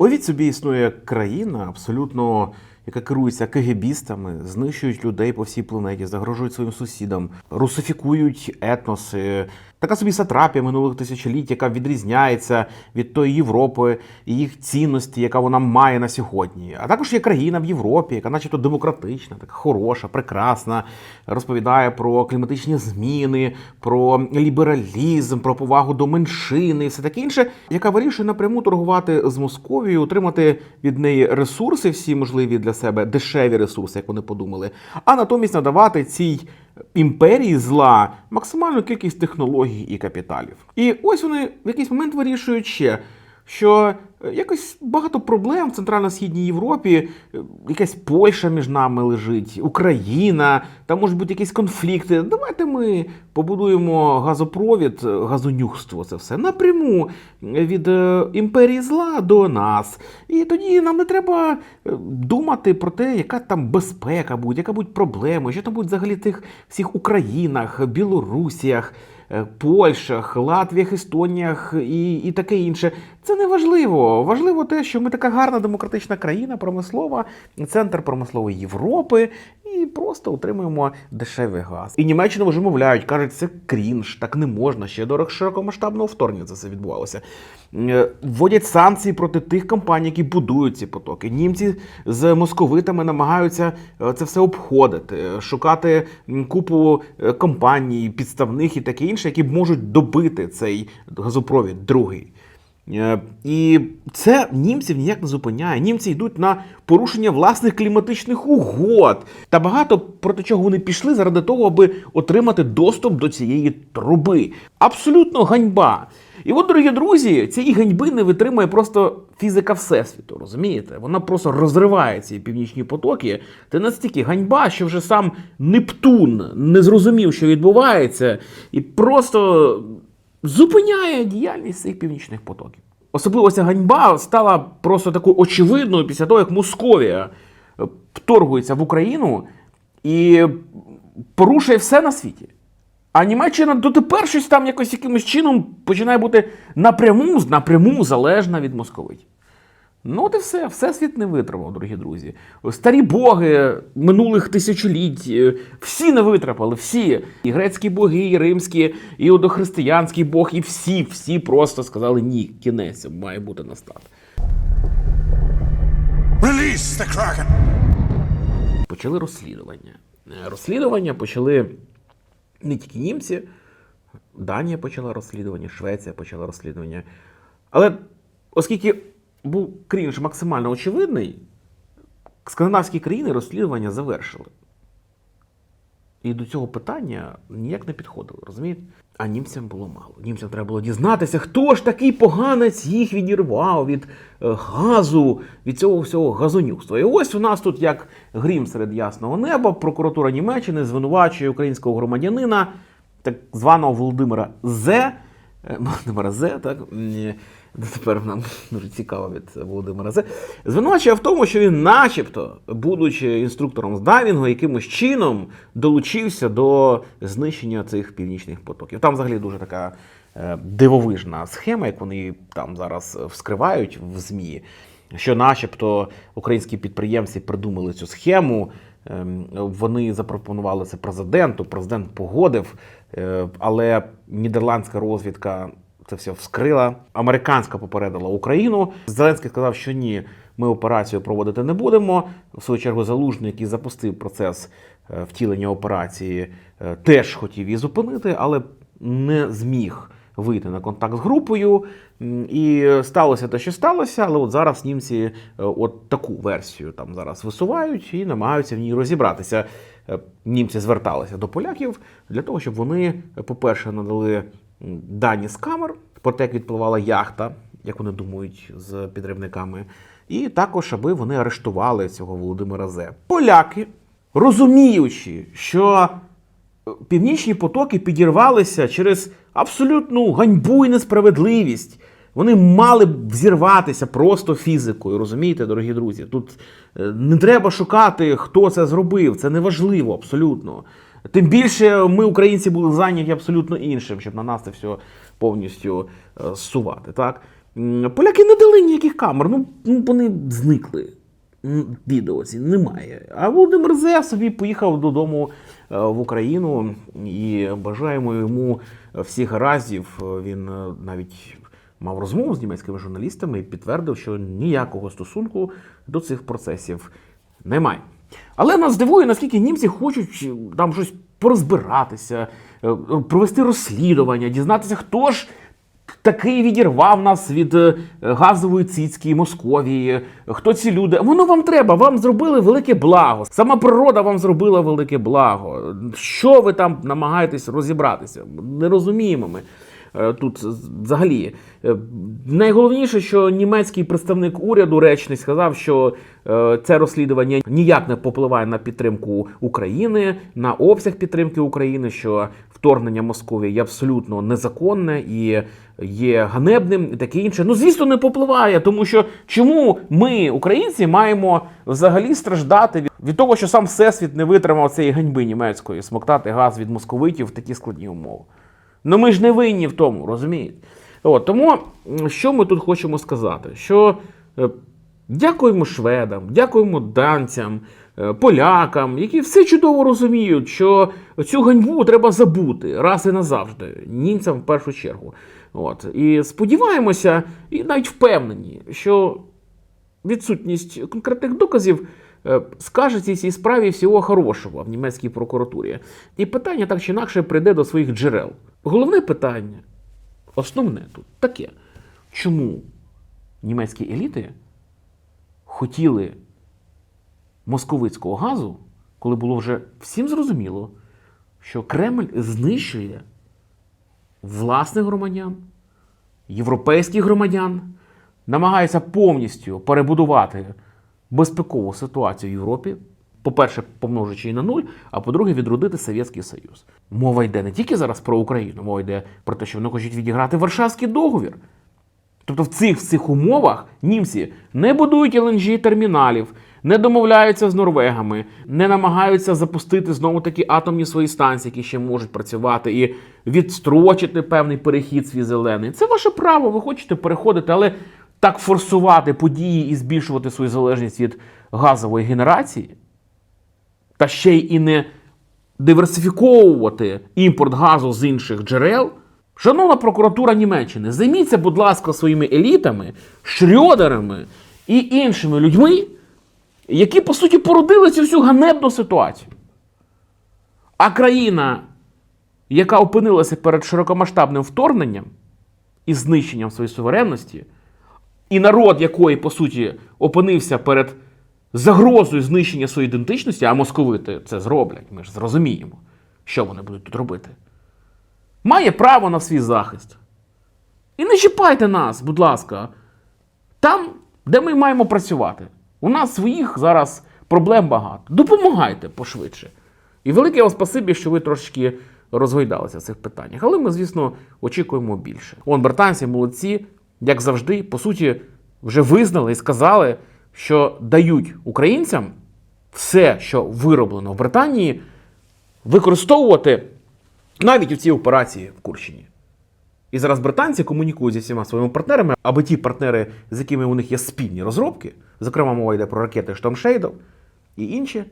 Уявіть собі існує країна абсолютно. Яка керується кегебістами, знищують людей по всій планеті, загрожують своїм сусідам, русифікують етноси. Така собі сатрапія минулих тисячоліть, яка відрізняється від тої Європи і їх цінності, яка вона має на сьогодні. А також є країна в Європі, яка, начебто, демократична, така хороша, прекрасна, розповідає про кліматичні зміни, про лібералізм, про повагу до меншини і все таке інше, яка вирішує напряму торгувати з Московією, отримати від неї ресурси, всі можливі для себе, дешеві ресурси, як вони подумали, а натомість надавати цій імперії зла максимальну кількість технологій і капіталів. І ось вони в якийсь момент вирішують ще. Що якось багато проблем в Центрально-Східній Європі, е, якась Польща між нами лежить, Україна, там можуть бути якісь конфлікти. Давайте ми побудуємо газопровід, е, газонюхство, це все напряму від е, імперії зла до нас. І тоді нам не треба е, думати про те, яка там безпека буде, яка будуть проблеми, що там будуть взагалі тих всіх Українах, Білорусіях. Е, Польщах, Латвіях, Естоніях і, і таке інше. Це не важливо. Важливо те, що ми така гарна демократична країна, промислова, центр промислової Європи, і просто отримуємо дешевий газ. І Німеччину вже мовляють, кажуть, це крінж, так не можна. Ще до широкомасштабного вторгнення це відбувалося. Е, Вводять санкції проти тих компаній, які будують ці потоки. Німці з московитами намагаються е, це все обходити, е, шукати купу компаній, підставних і таке інше, які можуть добити цей газопровід другий. Е, І це німців ніяк не зупиняє. Німці йдуть на порушення власних кліматичних угод. Та багато проти чого вони пішли заради того, аби отримати доступ до цієї труби. Абсолютно ганьба. І от, дорогі друзі, цієї ганьби не витримує просто фізика Всесвіту, розумієте? Вона просто розриває ці північні потоки. Це настільки ганьба, що вже сам Нептун не зрозумів, що відбувається, і просто зупиняє діяльність цих північних потоків. Особливо ця ганьба стала просто такою очевидною після того, як Московія е, вторгується в Україну і порушує все на світі. А Німеччина дотепер щось там якось якимось чином починає бути напряму, напряму залежна від московитів. Ну, от і все, всесвіт не витримав, дорогі друзі. Старі боги минулих тисячоліть, е, всі не витримали, всі. І грецькі боги, і римські, і одохристиянський бог, і всі, всі просто сказали ні, кінець має бути настати. Release the Kraken! Почали розслідування. Е, Розслідування почали не тільки німці, Данія почала розслідування, Швеція почала розслідування. Але оскільки був крінж максимально очевидний, скандинавські країни розслідування завершили. І до цього питання ніяк не підходили, розумієте? А німцям було мало. Німцям треба було дізнатися, хто ж такий поганець їх відірвав від е, газу, від цього всього газонюкства. І ось у нас тут, як грім серед ясного неба, прокуратура Німеччини звинувачує українського громадянина, так званого Володимира З. е, Володимира З, так. Тепер нам дуже цікаво від Володимира З. Звинувачує в тому, що він, начебто, будучи інструктором з дайвінгу, якимось чином долучився до знищення цих північних потоків. Там взагалі дуже така е, дивовижна схема, як вони там зараз вскривають в ЗМІ, що, начебто, українські підприємці придумали цю схему. Ем, Вони запропонували це президенту. Президент погодив, е, але нідерландська розвідка це все вскрила. Американська попередила Україну. Зеленський сказав, що ні, ми операцію проводити не будемо. В свою чергу, залужний, який запустив процес е, втілення операції, е, теж хотів її зупинити, але не зміг вийти на контакт з групою. І сталося те, що сталося, але от зараз німці е, от таку версію там зараз висувають і намагаються в ній розібратися. Е, Німці зверталися до поляків для того, щоб вони, е, по-перше, надали дані з камер про те, як відпливала яхта, як вони думають, з підривниками, і також, аби вони арештували цього Володимира Зе. Поляки, розуміючи, що північні потоки підірвалися через абсолютну ганьбу і несправедливість. Вони мали б взірватися просто фізикою, розумієте, дорогі друзі? Тут е, не треба шукати, хто це зробив. Це не важливо абсолютно. Тим більше ми, українці, були зайняті абсолютно іншим, щоб на нас це все повністю е, зсувати. Так? Поляки не дали ніяких камер, ну, ну вони зникли. М, немає. А Володимир Зе собі поїхав додому е, в Україну і бажаємо йому всіх гараздів. Е, Він е, навіть мав розмову з німецькими журналістами і підтвердив, що ніякого стосунку до цих процесів немає. Але нас дивує, наскільки німці хочуть е, там щось порозбиратися, провести розслідування, дізнатися, хто ж такий відірвав нас від е, газової цицьки Московії. Хто ці люди? Воно вам треба, вам зробили велике благо. Сама природа вам зробила велике благо. Що ви там намагаєтесь розібратися? Не розуміємо ми. Е, Тут взагалі Е, найголовніше, що німецький представник уряду речний сказав, що це розслідування ніяк не попливає на підтримку України, на обсяг підтримки України, що вторгнення Московії є абсолютно незаконне і є ганебним, і таке інше. Ну, звісно, не попливає, тому що чому ми, українці, маємо взагалі страждати від, від того, що сам всесвіт не витримав цієї ганьби німецької, смоктати газ від московитів в такі складні умови. Ну ми ж не винні в тому, розумієте? От, тому що ми тут хочемо сказати? Що е, дякуємо шведам, дякуємо данцям, е, полякам, які все чудово розуміють, що цю ганьбу треба забути раз і назавжди, німцям в першу чергу. От. І сподіваємося, і навіть впевнені, що відсутність конкретних доказів е, скаже цій справі всього хорошого в німецькій прокуратурі. І питання так чи інакше прийде до своїх джерел. Головне питання, основне тут таке: чому німецькі еліти хотіли московицького газу, коли було вже всім зрозуміло, що Кремль знищує власних громадян, європейських громадян, намагається повністю перебудувати безпекову ситуацію в Європі. По-перше, помножуючи її на нуль, а по-друге, відродити Совєтський Союз. Мова йде не тільки зараз про Україну, мова йде про те, що вони хочуть відіграти Варшавський договір. Тобто в цих, в цих умовах німці не будують LNG-терміналів, не домовляються з норвегами, не намагаються запустити знову такі атомні свої станції, які ще можуть працювати, і відстрочити певний перехід свій зелений. Це ваше право, ви хочете переходити, але так форсувати події і збільшувати свою залежність від газової генерації, та ще й і не диверсифіковувати імпорт газу з інших джерел. Шановна прокуратура Німеччини, займіться, будь ласка, своїми елітами, шрьодерами і іншими людьми, які, по суті, породили цю всю ганебну ситуацію. А країна, яка опинилася перед широкомасштабним вторгненням і знищенням своєї суверенності, і народ якої, по суті, опинився перед загрозою знищення своєї ідентичності, а московити це зроблять, ми ж зрозуміємо, що вони будуть тут робити, має право на свій захист. І не чіпайте нас, будь ласка, там, де ми маємо працювати. У нас своїх зараз проблем багато. Допомагайте пошвидше. І велике вам спасибі, що ви трошечки розгойдалися в цих питаннях. Але ми, звісно, очікуємо більше. Он британці молодці, як завжди, по суті, вже визнали і сказали, що дають українцям все, що вироблено в Британії, використовувати навіть у цій операції в Курщині. І зараз британці комунікують зі всіма своїми партнерами, аби ті партнери, з якими у них є спільні розробки, зокрема, мова йде про ракети Штормшейдов і інші,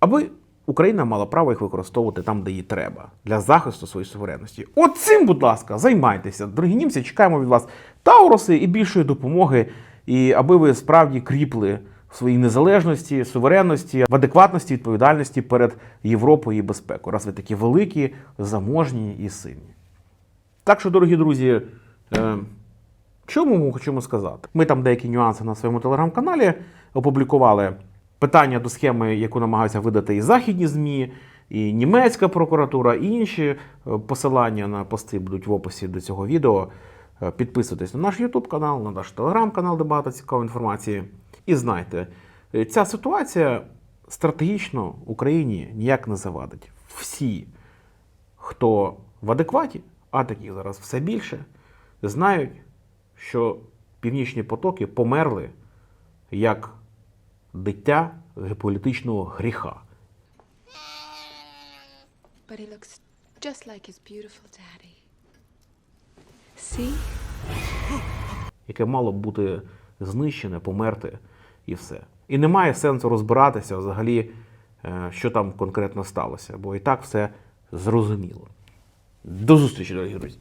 аби Україна мала право їх використовувати там, де їй треба, для захисту своєї суверенності. От цим, будь ласка, займайтеся. Дорогі німці, чекаємо від вас тауруси і більшої допомоги, і аби ви справді кріпли в своїй незалежності, суверенності, в адекватності, відповідальності перед Європою і безпекою, раз ви такі великі, заможні і сильні. Так що, дорогі друзі, е, що ми хочемо сказати? Ми там деякі нюанси на своєму телеграм-каналі опублікували питання до схеми, яку намагаються видати і західні ЗМІ, і німецька прокуратура, і інші Е, посилання на пости будуть в описі до цього відео. Е, Підписуйтесь на наш YouTube канал, на наш телеграм-канал, де багато цікавої інформації. І знайте, ця ситуація стратегічно Україні ніяк не завадить. Всі, хто в адекваті, а таких зараз все більше, знають, що північні потоки померли як дитя геополітичного гріха. But he looks just like his beautiful daddy. See? яке мало б бути знищене, померти і все. І немає сенсу розбиратися взагалі, е, що там конкретно сталося, бо і так все зрозуміло. До зустрічі, дорогі друзі!